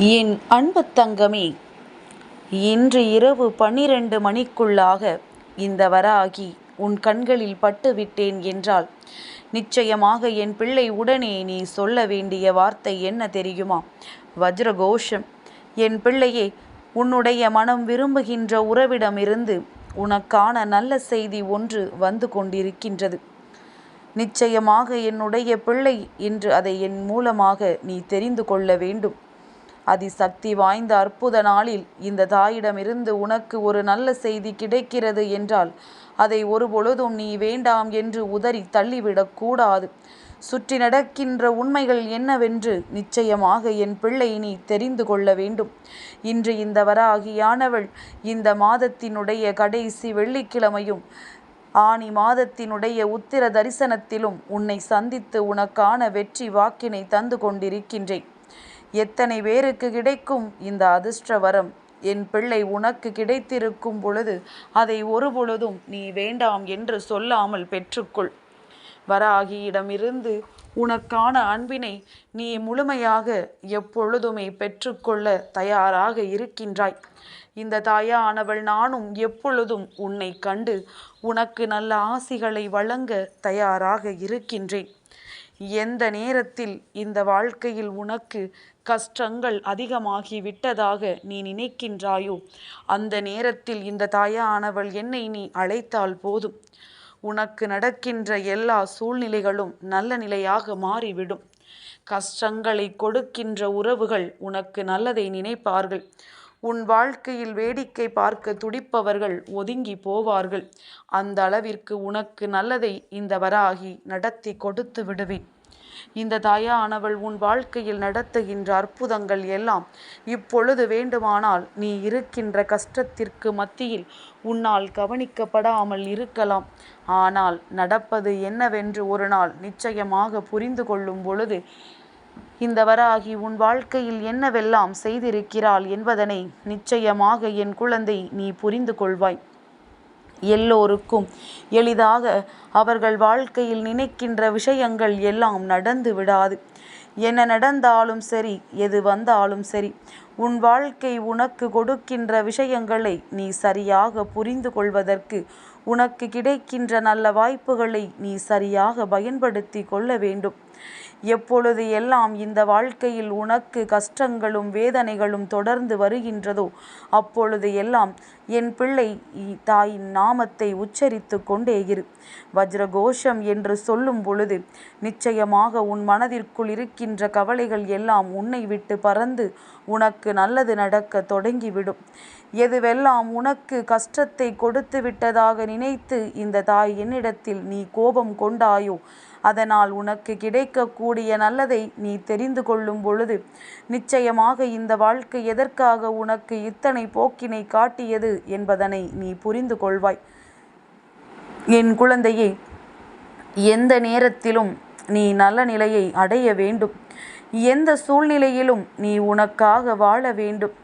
என் அன்பு தங்கமே இன்று இரவு பன்னிரண்டு மணிக்குள்ளாக இந்த வராகி உன் கண்களில் பட்டுவிட்டேன் என்றால் நிச்சயமாக என் பிள்ளை உடனே நீ சொல்ல வேண்டிய வார்த்தை என்ன தெரியுமா? வஜ்ரகோஷம் என் பிள்ளையே உன்னுடைய மனம் விரும்புகின்ற உறவிடமிருந்து உனக்கான நல்ல செய்தி ஒன்று வந்து கொண்டிருக்கின்றது. நிச்சயமாக என்னுடைய பிள்ளை இன்று அதை என் மூலமாக நீ தெரிந்து கொள்ள வேண்டும். அதிசக்தி வாய்ந்த அற்புத நாளில் இந்த தாயிடமிருந்து உனக்கு ஒரு நல்ல செய்தி கிடைக்கிறது என்றால் அதை ஒருபொழுதும் நீ வேண்டாம் என்று உதறி தள்ளிவிடக்கூடாது சுற்றி நடக்கின்ற உண்மைகள் என்னவென்று நிச்சயமாக என் பிள்ளை நீ தெரிந்து கொள்ள வேண்டும். இன்று இந்த வராகியானவள் இந்த மாதத்தினுடைய கடைசி வெள்ளிக்கிழமையும் ஆனி மாதத்தினுடைய உத்திர தரிசனத்திலும் உன்னை சந்தித்து உனக்கான வெற்றி வாக்கினை தந்து கொண்டிருக்கின்றேன். எத்தனை பேருக்கு கிடைக்கும் இந்த அதிர்ஷ்ட வரம் என் பிள்ளை உனக்கு கிடைத்திருக்கும் பொழுது அதை ஒரு பொழுதும் நீ வேண்டாம் என்று சொல்லாமல் பெற்றுக்கொள். வராகியிடமிருந்து உனக்கான அன்பினை நீ முழுமையாக எப்பொழுதுமே பெற்றுக்கொள்ள தயாராக இருக்கின்றாய். இந்த தாயானவள் நானும் எப்பொழுதும் உன்னை கண்டு உனக்கு நல்ல ஆசிகளை வழங்க தயாராக இருக்கின்றேன். எந்த நேரத்தில் இந்த வாழ்க்கையில் உனக்கு கஷ்டங்கள் அதிகமாகி விட்டதாக நீ நினைக்கின்றாயோ? அந்த நேரத்தில் இந்த தாயானவள் என்னை நீ அழைத்தால் போதும். உனக்கு நடக்கின்ற எல்லா சூழ்நிலைகளும் நல்ல நிலையாக மாறிவிடும். கஷ்டங்களை கொடுக்கின்ற உறவுகள் உனக்கு நல்லதை நினைப்பார்கள். உன் வாழ்க்கையில் வேடிக்கை பார்க்க துடிப்பவர்கள் ஒதுங்கி போவார்கள். அந்த அளவிற்கு உனக்கு நல்லதை இந்த வராகி நடத்தி கொடுத்து விடுவேன். இந்த தாயானவள் உன் வாழ்க்கையில் நடத்துகின்ற அற்புதங்கள் எல்லாம் இப்பொழுது வேண்டுமானால் நீ இருக்கின்ற கஷ்டத்திற்கு மத்தியில் உன்னால் கவனிக்கப்படாமல் இருக்கலாம். ஆனால் நடப்பது என்னவென்று ஒரு நாள் நிச்சயமாக புரிந்து கொள்ளும் பொழுது இந்த வராகி உன் வாழ்க்கையில் என்னவெல்லாம் செய்திருக்கிறாள் என்பதனை நிச்சயமாக என் குழந்தை நீ புரிந்து கொள்வாய். எல்லோருக்கும் எளிதாக அவர்கள் வாழ்க்கையில் நினைக்கின்ற விஷயங்கள் எல்லாம் நடந்து விடாது. என்ன நடந்தாலும் சரி எது வந்தாலும் சரி உன் வாழ்க்கை உனக்கு கொடுக்கின்ற விஷயங்களை நீ சரியாக புரிந்து கொள்வதற்கு உனக்கு கிடைக்கின்ற நல்ல வாய்ப்புகளை நீ சரியாக பயன்படுத்தி கொள்ள வேண்டும். எப்பொழுது எல்லாம் இந்த வாழ்க்கையில் உனக்கு கஷ்டங்களும் வேதனைகளும் தொடர்ந்து வருகின்றதோ அப்பொழுது எல்லாம் என் பிள்ளை தாயின் நாமத்தை உச்சரித்து கொண்டே இரு. வஜ்ரகோஷம் என்று சொல்லும் பொழுது நிச்சயமாக உன் மனதிற்குள் இருக்கின்ற கவலைகள் எல்லாம் உன்னை விட்டு பறந்து உனக்கு நல்லது நடக்க தொடங்கிவிடும். எதுவெல்லாம் உனக்கு கஷ்டத்தை கொடுத்து விட்டதாக நினைத்து இந்த தாய் என்னிடத்தில் நீ கோபம் கொண்டாயோ அதனால் உனக்கு கிடைக்கக்கூடிய நல்லதை நீ தெரிந்து கொள்ளும் பொழுது நிச்சயமாக இந்த வாழ்க்கை எதற்காக உனக்கு இத்தனை போக்கினை காட்டியது என்பதனை நீ புரிந்து கொள்வாய். என் குழந்தையே எந்த நேரத்திலும் நீ நல்ல நிலையை அடைய வேண்டும். எந்த சூழ்நிலையிலும் நீ உனக்காக வாழ வேண்டும்.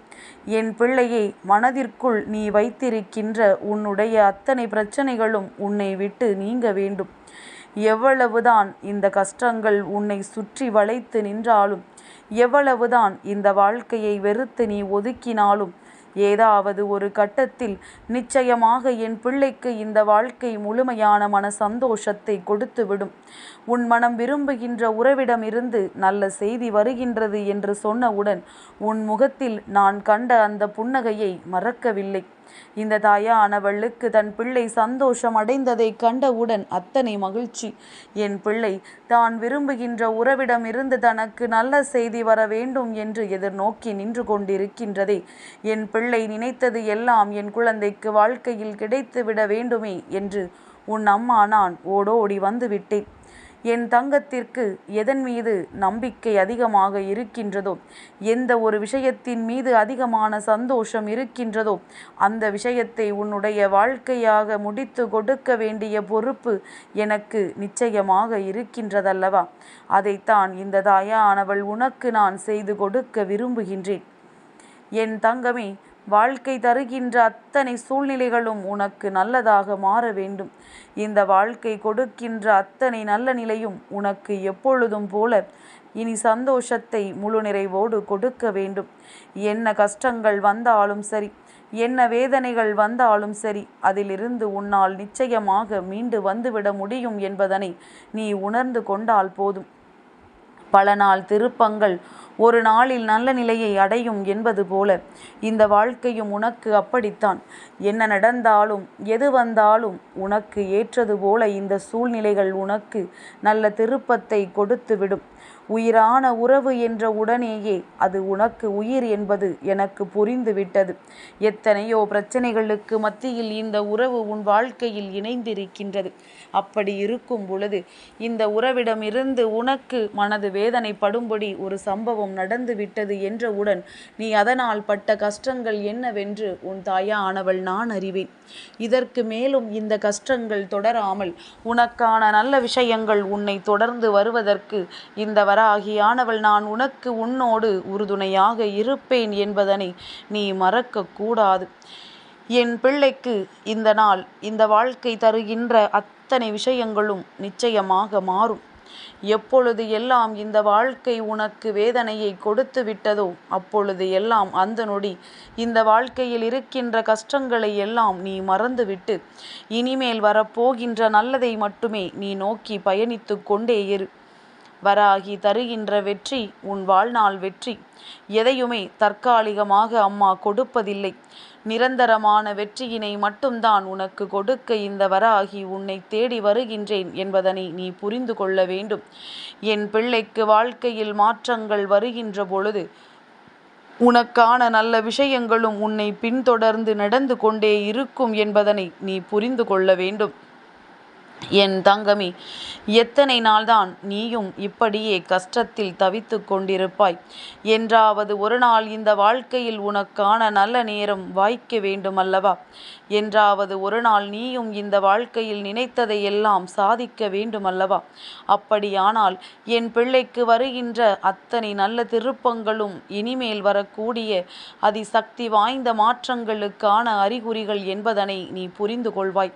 என் பிள்ளையை மனதிற்குள் நீ வைத்திருக்கின்ற உன்னுடைய அத்தனை பிரச்சனைகளும் உன்னை விட்டு நீங்க வேண்டும். எவ்வளவுதான் இந்த கஷ்டங்கள் உன்னை சுற்றி வளைத்து நின்றாலும் எவ்வளவுதான் இந்த வாழ்க்கையை வெறுத்து நீ ஒதுக்கினாலும் ஏதாவது ஒரு கட்டத்தில் நிச்சயமாக என் பிள்ளைக்கு இந்த வாழ்க்கை முழுமையான மன சந்தோஷத்தை கொடுத்துவிடும். உன் மனம் விரும்புகின்ற உறவிடமிருந்து நல்ல செய்தி வருகின்றது என்று சொன்னவுடன் உன் முகத்தில் நான் கண்ட அந்த புன்னகையை மறக்கவில்லை. இந்த தாயானவளுக்கு தன் பிள்ளை சந்தோஷம் அடைந்ததை கண்டவுடன் அத்தனை மகிழ்ச்சி. என் பிள்ளை தான் விரும்புகின்ற உறவிடம் இருந்து தனக்கு நல்ல செய்தி வர வேண்டும் என்று எதிர்நோக்கி நின்று கொண்டிருக்கின்றதே. என் பிள்ளை நினைத்தது எல்லாம் என் குழந்தைக்கு வாழ்க்கையில் கிடைத்துவிட வேண்டுமே என்று உன் அம்மா நான் ஓடோடி வந்து விட்டேன் என் தங்கத்திற்கு எதன் மீது நம்பிக்கை அதிகமாக இருக்கின்றதோ எந்த ஒரு விஷயத்தின் மீது அதிகமான சந்தோஷம் இருக்கின்றதோ அந்த விஷயத்தை உன்னுடைய வாழ்க்கையாக முடித்து கொடுக்க வேண்டிய பொறுப்பு எனக்கு நிச்சயமாக இருக்கின்றதல்லவா? அதைத்தான் இந்த தாயானவள் உனக்கு நான் செய்து கொடுக்க விரும்புகின்றேன். என் தங்கமே வாழ்க்கை தருகின்ற அத்தனை சூழ்நிலைகளும் உனக்கு நல்லதாக மாற வேண்டும். இந்த வாழ்க்கை கொடுக்கின்ற அத்தனை நல்ல நிலையும் உனக்கு எப்பொழுதும் போல இனி சந்தோஷத்தை முழு நிறைவோடு கொடுக்க வேண்டும். என்ன கஷ்டங்கள் வந்தாலும் சரி என்ன வேதனைகள் வந்தாலும் சரி அதிலிருந்து உன்னால் நிச்சயமாக மீண்டு வந்துவிட முடியும் என்பதனை நீ உணர்ந்து கொண்டால் போதும். பல நாள் திருப்பங்கள் ஒரு நாளில் நல்ல நிலையை அடையும் என்பது போல இந்த வாழ்க்கையும் உனக்கு அப்படித்தான். என்ன நடந்தாலும் எது வந்தாலும் உனக்கு ஏற்றது போல இந்த சூழ்நிலைகள் உனக்கு நல்ல திருப்பத்தை கொடுத்துவிடும். உயிரான உறவு என்ற உடனேயே அது உனக்கு உயிர் என்பது எனக்கு புரிந்துவிட்டது. எத்தனையோ பிரச்சனைகளுக்கு மத்தியில் இந்த உறவு உன் வாழ்க்கையில் இணைந்திருக்கின்றது. அப்படி இருக்கும் பொழுது இந்த உறவிடமிருந்து உனக்கு மனது வேதனைப்படும்படி ஒரு சம்பவம் நடந்து விட்டது என்றவுடன் நீ அதனால் பட்ட கஷ்டங்கள் என்னவென்று உன் தாயானவள் நான் அறிவேன். இதற்கு மேலும் இந்த கஷ்டங்கள் தொடராமல் உனக்கான நல்ல விஷயங்கள் உன்னை தொடர்ந்து வருவதற்கு இந்த வராகியானவள் நான் உனக்கு உன்னோடு உறுதுணையாக இருப்பேன் என்பதனை நீ மறக்கக்கூடாது என் பிள்ளைக்கு இந்த நாள் இந்த வாழ்க்கை தருகின்ற அத்தனை விஷயங்களும் நிச்சயமாக மாறும். எப்பொழுது எல்லாம் இந்த வாழ்க்கை உனக்கு வேதனையை கொடுத்து விட்டதோ அப்பொழுது எல்லாம் அந்த நொடி இந்த வாழ்க்கையில் இருக்கின்ற கஷ்டங்களை எல்லாம் நீ மறந்துவிட்டு இனிமேல் வரப்போகின்ற நல்லதை மட்டுமே நீ நோக்கி பயணித்து கொண்டே இரு. வராகி தருகின்ற வெற்றி உன் வாழ்நாள் வெற்றி. எதையுமே தற்காலிகமாக அம்மா கொடுப்பதில்லை. நிரந்தரமான வெற்றியினை மட்டும்தான் உனக்கு கொடுக்க இந்த வராகி உன்னை தேடி வருகின்றேன் என்பதனை நீ புரிந்து கொள்ள வேண்டும். என் பிள்ளைக்கு வாழ்க்கையில் மாற்றங்கள் வருகின்ற பொழுது உனக்கான நல்ல விஷயங்களும் உன்னை பின்தொடர்ந்து நடந்து கொண்டே இருக்கும் என்பதனை நீ புரிந்து கொள்ள வேண்டும். என் தங்கமி எத்தனை நாள்தான் நீயும் இப்படியே கஷ்டத்தில் தவித்து கொண்டிருப்பாய்? என்றாவது ஒரு நாள் இந்த வாழ்க்கையில் உனக்கான நல்ல நேரம் வாய்க்க வேண்டுமல்லவா? என்றாவது ஒரு நாள் நீயும் இந்த வாழ்க்கையில் நினைத்ததை எல்லாம் சாதிக்க வேண்டுமல்லவா? அப்படியானால் என் பிள்ளைக்கு வருகின்ற அத்தனை நல்ல திருப்பங்களும் இனிமேல் வரக்கூடிய அதிசக்தி வாய்ந்த மாற்றங்களுக்கான அறிகுறிகள் என்பதனை நீ புரிந்து கொள்வாய்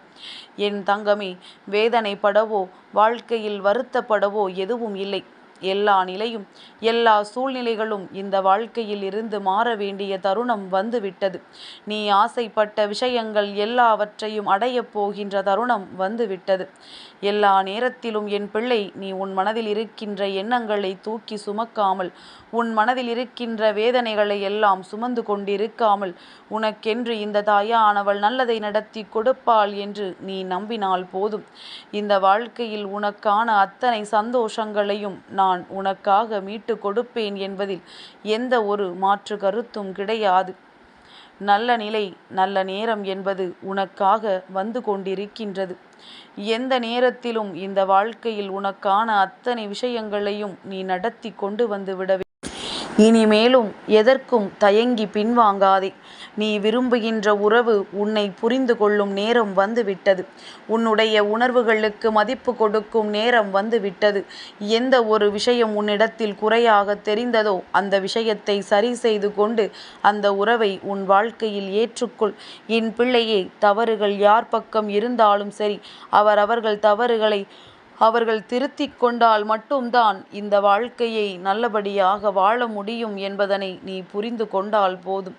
என் தங்கமே வேதனைப்படவோ வாழ்க்கையில் வருத்தப்படவோ எதுவும் இல்லை. எல்லா நிலையும் எல்லா சூழ்நிலைகளும் இந்த வாழ்க்கையில் இருந்து மாற வேண்டிய தருணம் வந்துவிட்டது. நீ ஆசைப்பட்ட விஷயங்கள் எல்லாவற்றையும் அடையப் போகின்ற தருணம் வந்துவிட்டது. எல்லா நேரத்திலும் என் பிள்ளை நீ உன் மனதில் இருக்கின்ற எண்ணங்களை தூக்கி சுமக்காமல் உன் மனதில் இருக்கின்ற வேதனைகளை எல்லாம் சுமந்து கொண்டிருக்காமல் உனக்கென்று இந்த தாயானவள் நல்லதை நடத்தி கொடுப்பாள் என்று நீ நம்பினால் போதும். இந்த வாழ்க்கையில் உனக்கான அத்தனை சந்தோஷங்களையும் நான் உனக்காக மீட்டு கொடுப்பேன் என்பதில் எந்த ஒரு மாற்று கருத்தும் கிடையாது. நல்ல நிலை நல்ல நேரம் என்பது உனக்காக வந்து கொண்டிருக்கின்றது. எந்த நேரத்திலும் இந்த வாழ்க்கையில் உனக்கான அத்தனை விஷயங்களையும் நீ நடத்தி கொண்டு வந்து விட இனிமேலும் எதற்கும் தயங்கி பின்வாங்காதே. நீ விரும்புகின்ற உறவு உன்னை புரிந்து கொள்ளும் நேரம் வந்துவிட்டது. உன்னுடைய உணர்வுகளுக்கு மதிப்பு கொடுக்கும் நேரம் வந்துவிட்டது. எந்த ஒரு விஷயம் உன்னிடத்தில் குறையாக தெரிந்ததோ அந்த விஷயத்தை சரி செய்து கொண்டு அந்த உறவை உன் வாழ்க்கையில் ஏற்றுக்கொள். என் பிள்ளையே தவறுகள் யார் பக்கம் இருந்தாலும் சரி அவர் அவர்கள் தவறுகளை அவர்கள் திருத்திக் கொண்டால் மட்டும்தான் இந்த வாழ்க்கையை நல்லபடியாக வாழ முடியும் என்பதனை நீ புரிந்து கொண்டால் போதும்.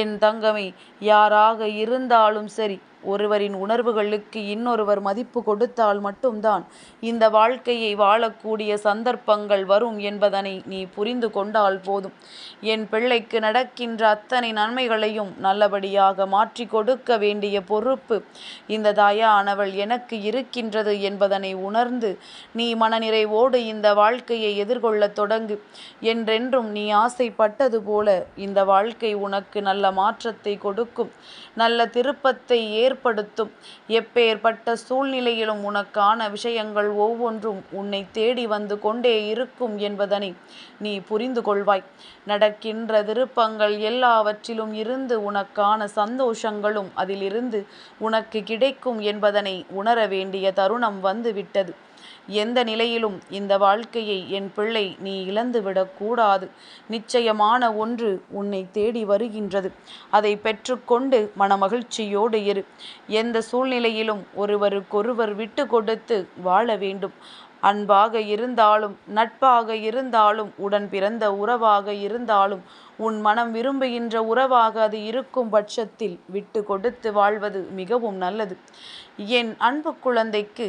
என் தங்கமே யாராக இருந்தாலும் சரி ஒருவரின் உணர்வுகளுக்கு இன்னொருவர் மதிப்பு கொடுத்தால் மட்டும்தான் இந்த வாழ்க்கையை வாழக்கூடிய சந்தர்ப்பங்கள் வரும் என்பதனை நீ புரிந்து கொண்டால் போதும். என் பிள்ளைக்கு நடக்கின்ற அத்தனை நன்மைகளையும் நல்லபடியாக மாற்றி கொடுக்க வேண்டிய பொறுப்பு இந்த தாயானவள் எனக்கு இருக்கின்றது என்பதனை உணர்ந்து நீ மனநிறைவோடு இந்த வாழ்க்கையை எதிர்கொள்ளத் தொடங்கு. என்றென்றும் நீ ஆசைப்பட்டது போல இந்த வாழ்க்கை உனக்கு நல்ல மாற்றத்தை கொடுக்கும். நல்ல திருப்பத்தை ஏ ஏற்படுத்தும். எப்பேற்பட்ட சூழ்நிலையிலும் உனக்கான விஷயங்கள் ஒவ்வொன்றும் உன்னை தேடி வந்து கொண்டே இருக்கும் என்பதனை நீ புரிந்து கொள்வாய். நடக்கின்ற திருப்பங்கள் எல்லாவற்றிலும் இருந்து உனக்கான சந்தோஷங்களும் அதிலிருந்து உனக்கு கிடைக்கும் என்பதனை உணர வேண்டிய தருணம் வந்துவிட்டது. எந்த நிலையிலும் இந்த வாழ்க்கையை என் பிள்ளை நீ இழந்துவிடக்கூடாது நிச்சயமான ஒன்று உன்னை தேடி வருகின்றது. அதை பெற்றுக்கொண்டு மனமகிழ்ச்சியோடு இரு. எந்த சூழ்நிலையிலும் ஒருவருக்கொருவர் விட்டு கொடுத்து வாழ வேண்டும். அன்பாக இருந்தாலும் நட்பாக இருந்தாலும் உடன் பிறந்த உறவாக இருந்தாலும் உன் மனம் விரும்புகின்ற உறவாக அது இருக்கும் பட்சத்தில் விட்டு கொடுத்து வாழ்வது மிகவும் நல்லது. என் அன்பு குழந்தைக்கு